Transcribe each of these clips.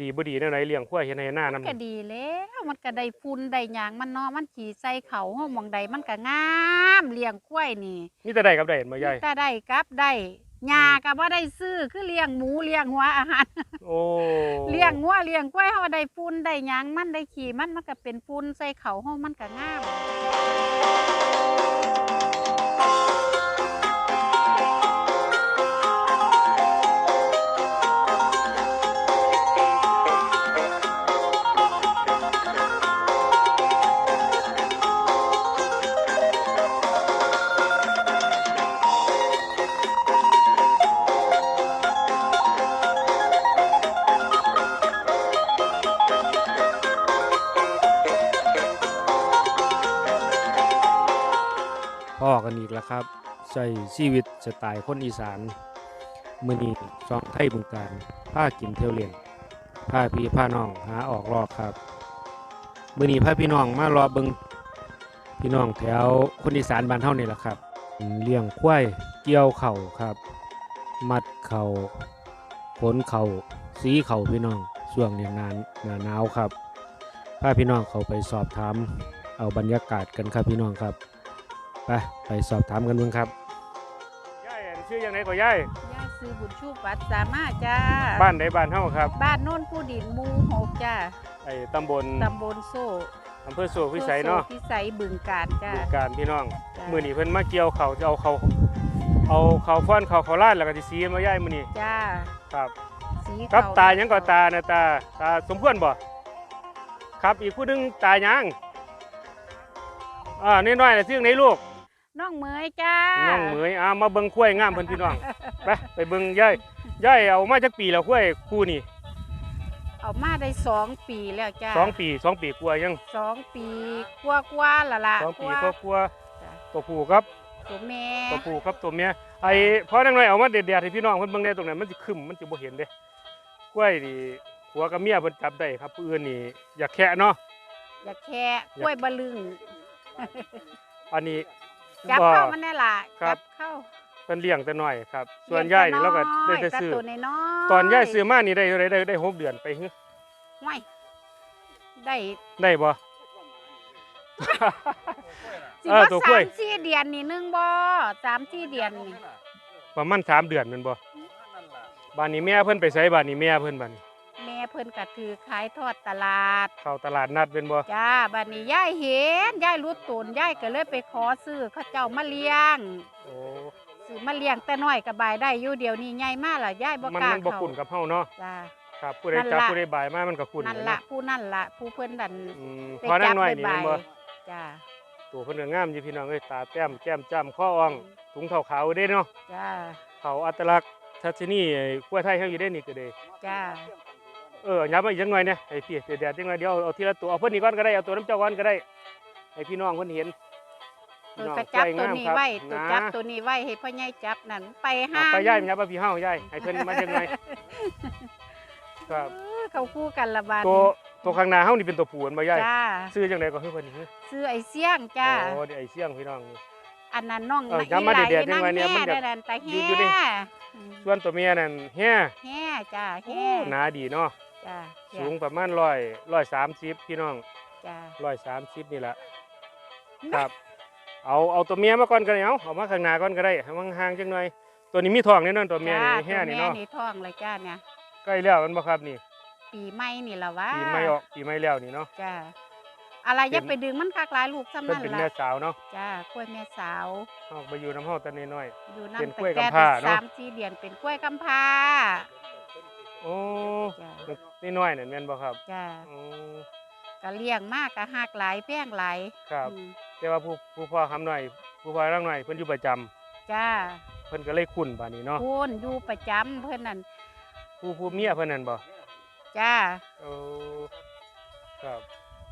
ดีบ่ดีแนวไหนเลี้ยงควายเฮ็ดให้หน้านํก็ดีแล้วมันก็ได้ฝุ่นได้หยางมันเนาะมันขี่ใส่เขาห้องหมองใดมันก็งามเลี้ยงกล้วยนี่มีแต่ได้กับได้เห็นบ่ยายก็ได้กับได้หญ้าก็บ่ได้ซื้อคือเลี้ยงหมูเลี้ยงหัวอาหารโอ้เลี้ยงงัวเลี้ยงกล้วยเฮาได้ฝุ่นได้หยางมันได้ขี่มันมันก็เป็นฝุ่นใส่เขาเฮามันก็งาม กันอีกแล้วครับใช้ชีวิตสไตล์คนอีสานมือนี้ช่องไทยบึงการพากินเที่ยวเล่นพาพี่พาน้องหาออกรอบครับมือนีผ้าพี่น้องมารอเบิงพี่น้องแถวคนอีสานบ้านเฮานี่แหละครับเลี้ยงควายเกี่ยวเข่าครับ มัดเข่าขนเข่าสีเข่าพี่น้องช่วงเนี้นานหนาหนาวครับพาพี่น้องเขาไปสอบถามเอาบรรยากาศกันครับพี่น้องครับ ไปไปสอบถามกันเบิ่งครับยายชื่อยังไงก็ยายยายซื้อบุญชูปัดสามารถจ้า บ้านใดบ้านเฮาครับบ้านโน่นผู้ดินหมู่หกจ้าไอ้ตำบลตำบลโซ่อำเภอโสพิสัยเนาะโซ่พิสัยบึงการจ้าดูการพี่น้องจ้ะมื้อนี้เพิ่นมาเกี่ยวเขาจะเอาเขาเอาเขาฟ้อนเขาเขาลาดแล้วก็สิซีมายายมื้อนี้จ้าครับ สีครับเขตาหยังก็ตานะตาตาสมควรบ่ครับอีกผู้หนึงตาหยังอ่าน้อยๆน่ะชื่อไหนลูก น้องเหมยจ้าน้องเหมยอ่ามาเบิ่งควายงามเพิ่นพี่น้องไปไปเบิ่งยายยายเอามาจักปีแล้วควายคู่นี้เอามาได้สองปีแล้วจ้าสองปีสองปีกว่ายังสองปีกว่ากว่าๆละละสองปีว่าก็กลัวจ้ะตัวผู้ครับตัวแม่ตัวผู้ครับตัวเมียไอ้พอนังหน่อยเอามาเด็ดๆให้พี่น้องเพิ่นเบิ่งได้ตรงนั้นมันสิคึมมันสิบ่เห็นเด้กล้วยนี่ผัวกับเมียเพิ่นจับได้ครับผู้อื่นนี่อยากแคะเนาะอย่าแค่กล้วยบะลึงอันนี้ จับบ่เข้ามันได้ละครัจับเข้าเพิ่นเลี้ยงแต่น้อยครับ ส่วนยายนี่เราก็ได้แต่ซื้อ ตัวน้อยๆตอนยายซื้อมานี่ได้เท่าไหร่ได้ได้หกเดือนไปฮึห้วยได้ได้บ่ สิเออว่าตัวกล้วยสามสี่เดือนนี่หนึงบ่สามสี่เดือนนี่ประมาณสามเดือนแม่นบ่บ้านนี้แม่เพิ่นไปไสบ้านนี้แม่เพิ่นบ้านนี้แม่ เพิ่นก็ถือขายทอดตลาด เข้าตลาดนัดเป็นบ่จ้าบัดนี้ยายเห็นยายรู้ตนยายก็เลยไปขอซื้อเขาเจ้ามาเลี้ยงโอ้ซื้อมาเลี้ยงแต่น้อยก็บายได้อยู่เดี๋ยวนี้ใหญ่มากล่ะยายบ่มันกล้ามันบ่เข้าคุ้นกับเฮาเนาะจ้า ครับผู้ใดนั่นจับล่ะ ผู้ใดบายมามันก็คุ้นนั่นเาละผู้นั่นละผู้เพิ่นดันอืมไปพอนั่จังน้อยนี่บ่าแม่นบ่จ้า ตัวเพิ่นก็งามอยู่พี่น้องเอ้ยตาแต้มแก้มจ้ำข้ออ่องถุงเท้าขาวเด้เนาะจ้า เขาอัตลักษณ์ทัศนีไอ้กล้วยไทยเฮาอยู่เด้นี่ก็เด้จ้า เออยับมาอีกจังหน่อยเนี่ยไอ้พี่เดี๋ยวๆจังหน่อยเดี๋ยวเอาเอาทีละตัวเอาเพิ่นนี่ก่อนก็ได้เอาตัวน้ำเจ้าก่อนก็ได้ให้พี่น้องเพิ่นเห็นเอพี่อน้องก็จับกล้ตัวงามนี้ครับไว้ตัวจับนะตัวนี้ไว้ให้พ่อใหญ่จับนั่นไปเอาห้างไปย่ายมันยับมาพี่เฮาย่ายให้เพิ่นมาจังหน่อยครับเออเขาคู่กันละบาดตัวตัวข้างหน้าเฮานี่เป็นตัวผู้อันบ่ย่ายจ้าซื้อจังไดก็คือเพิ่นนี่ซื้อไอ้เสี่ยงจ้าโอ้นี่ไอ้เสี่ยงพี่น้องนี่อันนั้นน้องเอออีย้ำมาหลาเด็ดๆจังไว้เนี่ยางมันแห่จะได้นั่นตาอยู่แห่อยู่ดิอืมส่วนตัวเมียนั่นแฮ่แห่จ้าโอ้แห่หนาดีเนาะ จ้าสูงประมาณ100 130พี่น้องจ้าร้อยสามสิบนี่แหละครับ เอาเอาตัวเมียมาก่อนก็ได้เอาเอามาข้างหน้าก่อนก็ได้ให้มันห่างจังหน่อย ตัวนี้มีท้องแน่นอนตัวเมียจ้านี่แห่นี่ตัวแม่เนาะนี่ท้องเลยจ้าเนี่ยใกล้แล้วมันบ่ครับนี่ ปีใหม่นี่ละวะปีไม่ออกปีไม่แล้วนี่เนาะจ้าอะไรอย่าเป็นไปดึงมันคักหลายลูกซ้ำเพิ่นนั่นเป็นละแม่สาวเนาะจ้ากล้วยแม่สาวเฮาไปอยู่น้ำเฮาแต่น้อยอยู่เป็นน้ำกล้วยแต่กำพร้าเนอะสามสี่เดือนเป็นกล้วยกำพร้าๆ โอ้จ้านี่น้อยนั่นแม่นบ่ครับจ้าอืมก็เลี้ยงมากก็หักหลายแพงหลายครับ อืมแต่ว่าผู้ผู้พ่อคำหน่อย ผู้พ่อรังหน่อยเพิ่นอยู่ประจำจ้าเพิ่นก็เลยคุ้นบาดนี้เนาะพูนอยู่ประจำเพื่อนนั่นผู้ผู้เมียเพิ่นนั่นบ่จ้าโอ้ครับ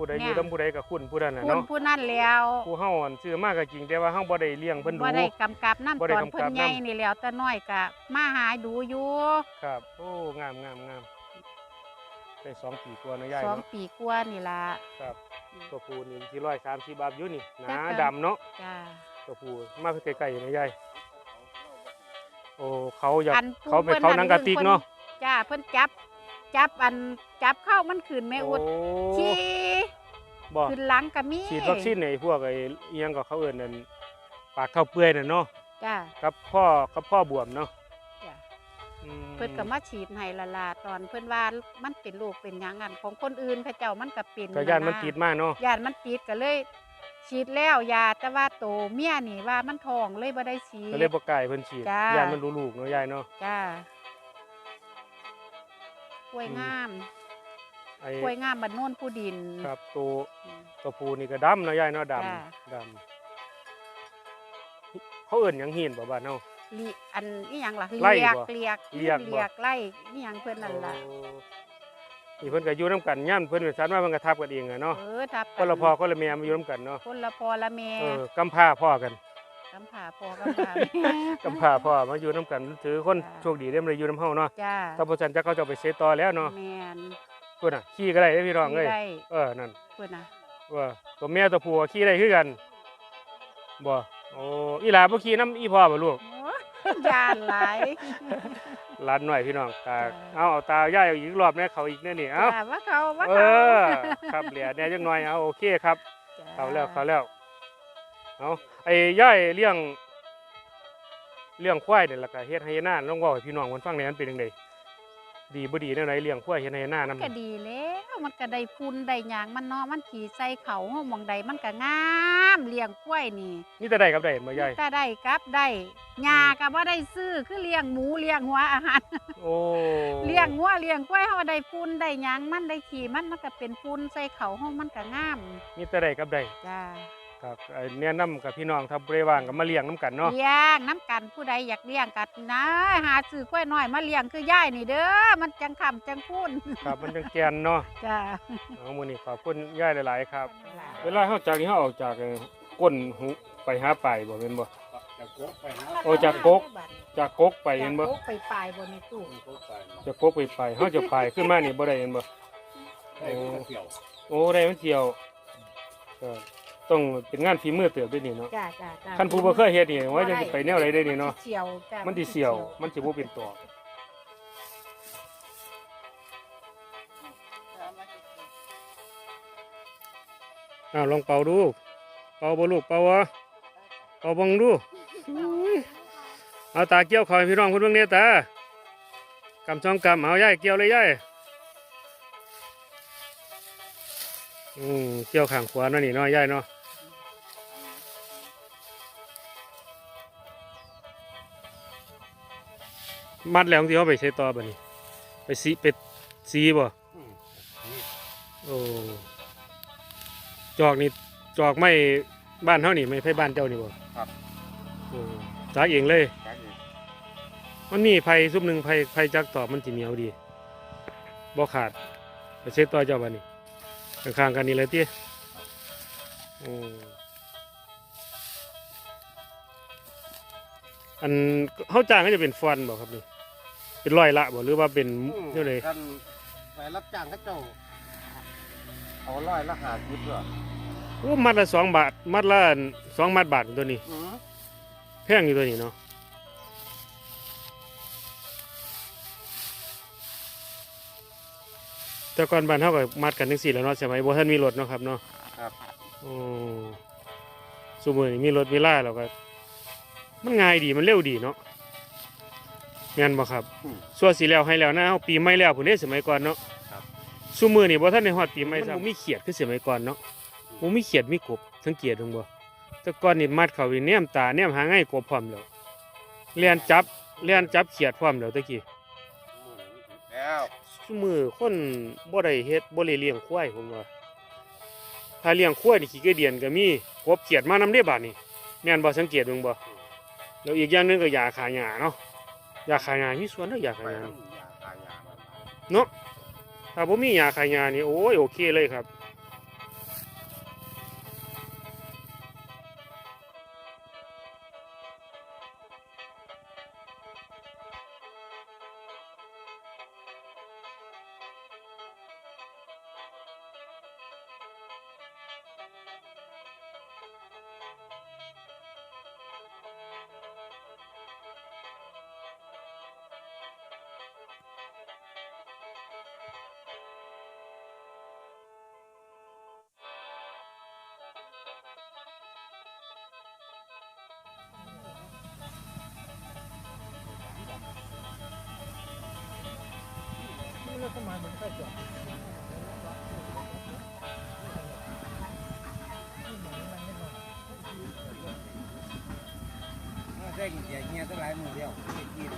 ผู้ใดเนี่อยยู่นํผู้ใดก็คุ้นผู้นั้นน่ะพูนเนาะผู้นั่นแล้วผู้เฮาอันซื้อมาก็จริงแต่ว่าเฮาบ่ได้เลี้ยงเพิ่นดูบ่ได้กำกับน้ำบ่ได้ตอนกำกับเพิ่นใหญ่นำนี่แล้วแต่น้อยก็มาหาดูอยู่ครับโอ้งามงามงามได้สองปีกว่าเนาะยายสองเนาะปีกว่านี่ล่ะครับตัวผู้นี่ที่ร้อยสามสิบบาทอยู่นี่หจันากกันดำเนาะจ้าตัวผู้มาใกล้ๆเนาะยายโอ้เขาอยากอันผู้เขาไปพิ่เขาหนังกระติกเนาะจ้าเพิ่นจับจับอันจับเข้ามันขึ้นแม่อุดโขี่ บ่ขึ้นหลังก็มีฉีดวัคซีนในพวกไอ้อิหยังก็เขาเอิ้นนั่นปากเข้าเปื่อยน่ะเนาะจ้ากับพ่อกับพ่อบวมเนาะจ้าอืมเพิ่นก็มาฉีดให้ละลาตอนเพิ่นว่ามันเป็นโรคเป็นหยังอันของคนอื่นเขาเจ้ามันก็เป็นก็ย่านมันติดมากเนาะญาติมันติดก็เลย ฉีดแล้วยาแต่ว่าโตเมียนี่ว่ามันท้องเลยบ่ได้ฉีดก็เลยบ่กล้าให้เพิ่นฉีดจ้าย่านมันรู้ลูกเนาะยายเนาะจ้าป่วยอืมงาม ไอ้ป่วยงามบัดโน่นผู้ดิน ครับตัวอืมตัวผู้นี่ก็ดำเนาะยายเนาะดำจ้าดำเขาเอิ้นหยังหีนบ่บ้านเฮาลีอันนี้หยังล่ะไล่เลียกบ่เลียกเลียกบ่ เลียกไล่นี่หยังเพิ่นนั่นล่ะโอ้นี่เพิ่นก็อยู่นํกันย่ํเพิ่นเป็นสันว่าเพิ่นก็ทับกันเองอะเนาะเออทับคนละพ่อคนละแม่มาอยู่นํกันเนาะคนละพ่อละแม่เออกำพร้าพ่อกันกำผาพ่อกำผาแม่ กำพร้าพ่อมาอยู่นํกันถือคนจ้าโชคดีได้มาอยู่นํเฮาเนาะจ้าถ้าบ่ซั่นจักเขาจะเอาไปเซตต่อแล้วเนาะ แม่น พุ่นน่ะขี่ก็ได้เด้อพี่น้องเอ้ยได้เออนั่นเพิ่นน่ะว่าตัวแม่ตัวผู้ก็ขี่ได้คือกันบ่โอ้อีหลาบ่ขี่นํอีพ่อบ่ลูก โอ้ยยานหลายหลานหน่อยพี่น้องตาจ้าเอาเอาตาย่ายเอาอีกรอบแน่เขาอีกแน่นี่เอาจ้าว่าเขาว่าเอเขาอครับเหลือแน่จังหน่อยเอาโอเคครับ จ้เขาแล้วเขาแล้วเอาไอ้ย่ายเลี้ยงเลี้ยงควายนี่แหละก็เฮ็ดให้หน้าลองเว้าให้พี่น้องเพิ่นฟังแหน่มันเป็นจังได ดีบ่ดีแนวไหนเลี้ยงควายเฮ็ดให้หน้านำก็ดีแล้วมันก็ได้ฝุ่นได้หยางมันเนาะมันขี่ใส่เขาห้องมองใดมันก็งามเลี้ยงกล้วยนี่นี่แต่ได้กับได้บ่ยายถ้าได้กลับได้หญ้าก็บ่ได้ซื้อคือเลี้ยงหมูเลี้ยงหัวอาหารโอ้เลี้ยงงัวเลี้ยงกล้วยเฮาได้ฝุ่นได้หยางมันได้ขี่มันมันก็เป็นฝุ่นใส่เขาห้องมันก็งามนี่แต่ได้กับได้จ้า ครับไอ้แนะนํกับพี่น้องถ้าบ่ได้ว่างก็มาเลี้ยงนํกันเนาะเลี้ยงน้ำกันผู้ใดอยากเลี้ยงกันนะ หาซื้อกล้วยน้อยมาเลี้ยงคือยายนี่เด้อมันจังคำจังพูนครับมันจังแกนเนาะจ้าเอามื้อนี้ขอบคุณยายหลาย ๆ ครับ เวลาเฮาจากนี้เฮาออกจากเอ่อก้นหุไปหาปลายบ่แม่นบ่จากกกไปหาโอ้จากกกจากกกไปเห็นบ่จากกกไปปลายบนในตู้กกไปจากกกไปไปเฮาจะไปขึ้นมานี่บ่ได้เห็นบ่ได้ก็เที่ยวโอ้ได้มันเที่ยวก็ ต้องเป็นงานฝีมือเติบด้วยนี่เนาะจ้าจ้าจ้าคันผู้บ่เคยเฮ็ดนี่ว่าจะสิไปแนวใดได้นี่เนาะ เสี่ยวจ้ามันสิเสี่ยว มันสิบ่เป็นตัวอ้าวลองเป่าดู เป่าบ่ลูกเป่าวะเป่าบังดูอุ้ยเอาตาเกี่ยวคอยพี่น้องเพิ่นเบิ่งเนี่ยตากำช่องกำเอาย่ายเกี่ยวเลยย่ายอืมเกี่ยวข้างขวาเนาะนี่เนาะย่ายเนาะ มัดแล้วที่เขาไปใช้ต่อบ่นี่ไปสีเป็ดสีบ่อืมนี่โอ้จอกนี่จอกไม่บ้านเท่านี่ไม่ใช่บ้านเจ้านี่บ่ครับโอ้จากเองเลยจากนี้มันมีไผ่ซุปหนึ่งไผ่ไผ่จักตอบมันสิเหนียวดีบ่ขาดไปเช็ดต่อเจ้าบ้านนี่ข้างๆกันนี่เลยเตี้ยโอ้อันเขาจ้างก็จะเป็นฟอนบ่ครับนี่ เป็นร้อยละบ่หรือว่าเป็นเท่าไหร่กันไปรับจ้างเขาเจ้าเอาร้อยละหาสิบเหรอโอ้มัดละสองบาท มัดละสองมัดบาทตัวนี้อืมแพงอยู่ตัวนี้เนาะแต่ก่อนบ้านเฮาก็มัดกันจังซี่แหล้วเนาะสมัยบ่ทันมีรถเนาะครับเนาะครับโอ้ซุมื้อนี้มีรถมีลาแล้วก็มันง่ายดีมันเร็วดีเนาะ แม่นบ่ครับอืม ส่วนสิแล้วให้แล้วนะเฮาปีใหม่แล้วพุ่นเด้สมัยก่อนเนาะครับ ซุมื้อนี้บ่ทันได้ฮอดปีใหม่ซ้ำบ่มีเขียดคือสมัยก่อนเนาะบ่มีเขียดมีกบสังเกตเบิ่งบ่แต่ก่อนนี่มัดเข้าไปแนมตาแนมหาง่ายกบพร้อมแล้วเลียนจับเลียนจับเขียดพร้อมแล้วตะกี้แล้วซุมือคนบ่ได้เฮ็ดบ่ได้เลี้ยงควายผมว่าถ้าเลี้ยงควายนี่ขี้เกียจเดียนก็มีกบเขียดมานำได้บาดนี่แม่นบ่สังเกตเบิ่งบ่แล้วอีกอย่างหนึงก็ยาขาหญ้าเนาะ ยาขาหญ้ามีส่วนเนาะยาไปขาหญ้าน้ำนี่ยาตายามันเนาะถ้าบ่มียาขาหญ้านี่โอ้ยโอเคเลยครับ ต้นไม้มันใกล้จอดใช่กี่เงี้ยตั้งหลายมือเดียวไม่กิน